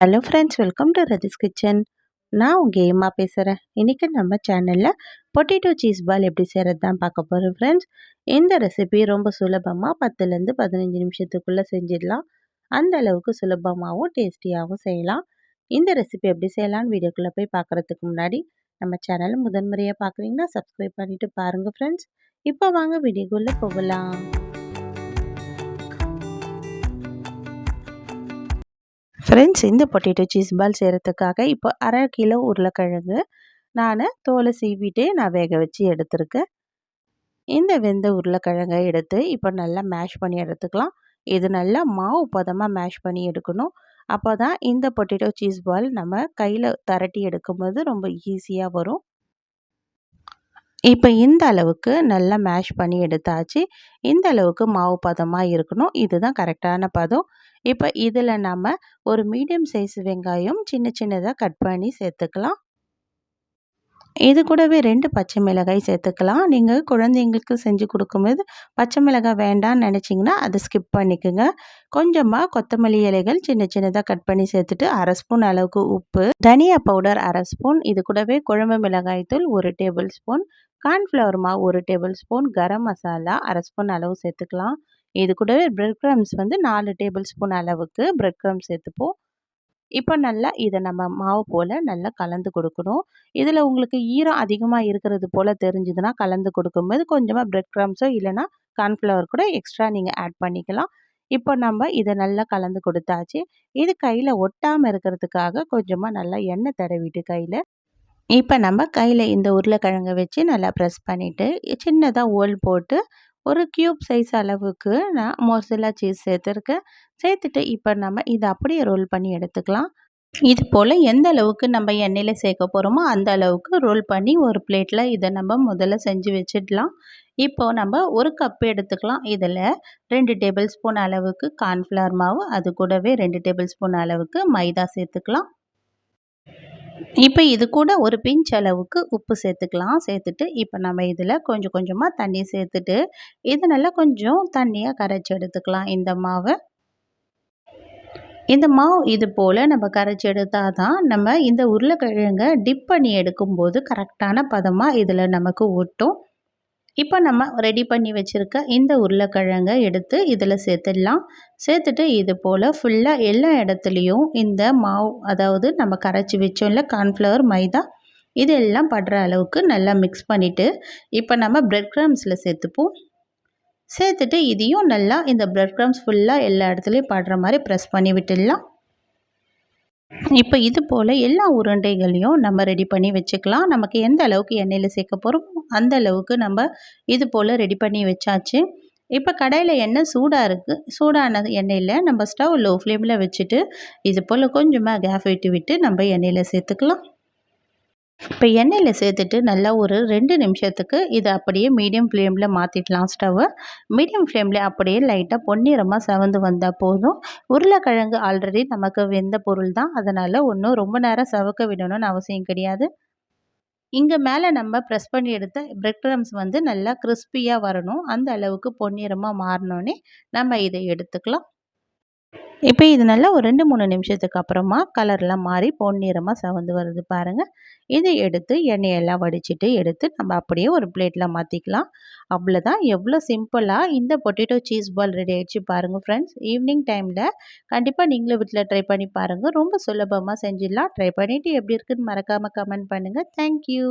Hello friends welcome to Rathi's kitchen நான் உங்கள் ஏமா பேசுகிறேன் இன்றைக்கி நம்ம சேனலில் பொட்டேட்டோ சீஸ் பால் எப்படி செய்கிறது தான் பார்க்க போகிறோம் ஃப்ரெண்ட்ஸ் இந்த ரெசிபி ரொம்ப சுலபமாக பத்துலேருந்து பதினஞ்சு நிமிஷத்துக்குள்ளே செஞ்சிடலாம். அந்த அளவுக்கு சுலபமாகவும் டேஸ்டியாகவும் செய்யலாம். இந்த ரெசிபி எப்படி செய்யலாம்னு வீடியோக்குள்ளே போய் பார்க்குறதுக்கு முன்னாடி நம்ம சேனலை முதன்முறையாக பார்க்குறீங்கன்னா சப்ஸ்கிரைப் பண்ணிவிட்டு பாருங்கள் ஃப்ரெண்ட்ஸ் இப்போ வாங்க வீடியோக்குள்ளே போகலாம். ஃப்ரெண்ட்ஸ் இந்த பொட்டேட்டோ சீஸ் பால் செய்கிறதுக்காக இப்போ அரை கிலோ உருளைக்கிழங்கு நான் தோலை சீவிட்டே நான் வேக வச்சு எடுத்திருக்கேன். இந்த வெந்த உருளைக்கிழங்கை எடுத்து இப்போ நல்லா மேஷ் பண்ணி எடுத்துக்கலாம். இது நல்லா மாவு பதமாக மேஷ் பண்ணி எடுக்கணும். அப்போ தான் இந்த பொட்டேட்டோ சீஸ் பால் நம்ம கையில் தரட்டி எடுக்கும்போது ரொம்ப ஈஸியாக வரும். இப்போ இந்த அளவுக்கு நல்லா மேஷ் பண்ணி எடுத்தாச்சு. இந்த அளவுக்கு மாவு பதமாக இருக்கணும். இதுதான் கரெக்டான பதம். இப்போ இதில் நம்ம ஒரு மீடியம் சைஸ் வெங்காயம் சின்ன சின்னதாக கட் பண்ணி சேர்த்துக்கலாம். இது கூடவே ரெண்டு பச்சை மிளகாய் சேர்த்துக்கலாம். நீங்கள் குழந்தைங்களுக்கு செஞ்சு கொடுக்கும்போது பச்சை மிளகாய் வேண்டாம்னு நினச்சிங்கன்னா அதை ஸ்கிப் பண்ணிக்கோங்க. கொஞ்சமாக கொத்தமல்லி இலைகள் சின்ன சின்னதாக கட் பண்ணி சேர்த்துட்டு அரை ஸ்பூன் அளவுக்கு உப்பு தனியா பவுடர் அரை ஸ்பூன் இது கூடவே குழம்பு மிளகாய் தூள் ஒரு டேபிள் ஸ்பூன் கார்ன்ஃப்ளவர் மாவு ஒரு டேபிள் ஸ்பூன் கரம் மசாலா அரை ஸ்பூன் அளவு சேர்த்துக்கலாம். இது கூடவே பிரெட் க்ரம்ஸ் வந்து நாலு டேபிள் ஸ்பூன் அளவுக்கு பிரெட் க்ரம்ஸ் சேர்த்துப்போம். இப்போ நல்லா இதை நம்ம மாவு போல் நல்லா கலந்து கொடுக்கணும். இதில் உங்களுக்கு ஈரம் அதிகமாக இருக்கிறது போல் தெரிஞ்சுதுன்னா கலந்து கொடுக்கும்போது கொஞ்சமாக பிரெட் க்ரம்ஸோ இல்லைனா கார்ன்ஃப்ளவர் கூட எக்ஸ்ட்ரா நீங்கள் ஆட் பண்ணிக்கலாம். இப்போ நம்ம இதை நல்லா கலந்து கொடுத்தாச்சு. இது கையில் ஒட்டாமல் இருக்கிறதுக்காக கொஞ்சமாக நல்லா எண்ணெய் தடவிட்டு கையில் இப்போ நம்ம கையில் இந்த உருளைக்கிழங்கை வச்சு நல்லா ப்ரெஸ் பண்ணிவிட்டு சின்னதாக ஓல் போட்டு ஒரு க்யூப் சைஸ் அளவுக்கு நான் மொசலா சீஸ் சேர்த்துருக்கேன். சேர்த்துட்டு இப்போ நம்ம இதை அப்படியே ரோல் பண்ணி எடுத்துக்கலாம். இது போல் எந்த அளவுக்கு நம்ம எண்ணெயில் சேர்க்க போகிறோமோ அந்த அளவுக்கு ரோல் பண்ணி ஒரு பிளேட்டில் இதை நம்ம முதல்ல செஞ்சு வச்சிடலாம். இப்போ நம்ம ஒரு கப் எடுத்துக்கலாம். இதில் ரெண்டு டேபிள் ஸ்பூன் அளவுக்கு கார்ன்ஃப்ளவர் மாவு அது கூடவே ரெண்டு டேபிள் ஸ்பூன் அளவுக்கு மைதா சேர்த்துக்கலாம். இப்போ இது கூட ஒரு பிஞ்ச் அளவுக்கு உப்பு சேர்த்துக்கலாம். சேர்த்துட்டு இப்போ நம்ம இதில் கொஞ்சம் கொஞ்சமாக தண்ணி சேர்த்துட்டு இது நல்லா கொஞ்சம் தண்ணியாக கரைச்சி எடுத்துக்கலாம். இந்த மாவை. இந்த மாவு இது போல் நம்ம கரைச்சி எடுத்தால் தான் நம்ம இந்த உருளைக்கிழங்கை டிப் பண்ணி எடுக்கும்போது கரெக்டான பதமாக இதில் நமக்கு ஒட்டும். இப்போ நம்ம ரெடி பண்ணி வச்சுருக்க இந்த உருளைக்கிழங்கை எடுத்து இதில் சேர்த்துடலாம். சேர்த்துட்டு இது போல் ஃபுல்லாக எல்லா இடத்துலையும் இந்த மாவு அதாவது நம்ம கரைச்சி வச்சோம்ல கார்ன்ஃப்ளவர் மைதா இதெல்லாம் படுற அளவுக்கு நல்லா மிக்ஸ் பண்ணிவிட்டு இப்போ நம்ம ப்ரெட் க்ரம்ஸில் சேர்த்துப்போம். சேர்த்துட்டு இதையும் நல்லா இந்த ப்ரெட் க்ரம்ஸ் ஃபுல்லாக எல்லா இடத்துலையும் படுற மாதிரி ப்ரெஸ் பண்ணி விட்டுடலாம். இப்போ இது போல் எல்லா உருண்டைகளையும் நம்ம ரெடி பண்ணி வச்சுக்கலாம். நமக்கு எந்த அளவுக்கு எண்ணெயில் சேர்க்க போகிறோமோ அந்த அளவுக்கு நம்ம இது போல் ரெடி பண்ணி வச்சாச்சு. இப்போ கடையில் எண்ணெய் சூடாக இருக்குது சூடான எண்ணெயில் நம்ம ஸ்டவ் லோ ஃப்ளேமில் வச்சுட்டு இது போல் கொஞ்சமாக கேஃப் விட்டு விட்டு நம்ம எண்ணெயில் சேர்த்துக்கலாம். இப்போ எண்ணெயில் சேர்த்துட்டு நல்லா ஒரு ரெண்டு நிமிஷத்துக்கு இதை அப்படியே மீடியம் ஃப்ளேமில் மாற்றிடலாம் ஸ்டவ்வை மீடியம் ஃப்ளேமில் அப்படியே லைட்டாக பொன்னிறமாக செவந்து வந்தால் போதும். உருளைக்கிழங்கு ஆல்ரெடி நமக்கு வெந்த பொருள் தான். அதனால் ஒன்றும் ரொம்ப நேரம் செவக்க விடணும்னு அவசியம் கிடையாது. இங்கே மேலே நம்ம ப்ரெஸ் பண்ணி எடுத்த பிரெட் க்ரம்ஸ் வந்து நல்லா கிறிஸ்பியாக வரணும். அந்த அளவுக்கு பொன்னிறமாக மாறினோன்னே நம்ம இதை எடுத்துக்கலாம். இப்போ இது நல்லா ஒரு ரெண்டு மூணு நிமிஷத்துக்கு அப்புறமா கலர்லாம் மாறி பொன்னிறமாக சவந்து வருது பாருங்கள் இதை எடுத்து எண்ணெயெல்லாம் வடிச்சிட்டு எடுத்து நம்ம அப்படியே ஒரு பிளேட்டில் மாற்றிக்கலாம் அவ்வளோதான் எவ்வளோ சிம்பிளாக இந்த பொட்டேட்டோ சீஸ் பால் ரெடி ஆகிடுச்சு பாருங்கள் ஃப்ரெண்ட்ஸ் ஈவினிங் டைமில் கண்டிப்பாக நீங்களும் வீட்டில் ட்ரை பண்ணி பாருங்கள் ரொம்ப சுலபமாக செஞ்சிடலாம். ட்ரை பண்ணிவிட்டு எப்படி இருக்குன்னு மறக்காமல் கமெண்ட் பண்ணுங்கள் தேங்க்யூ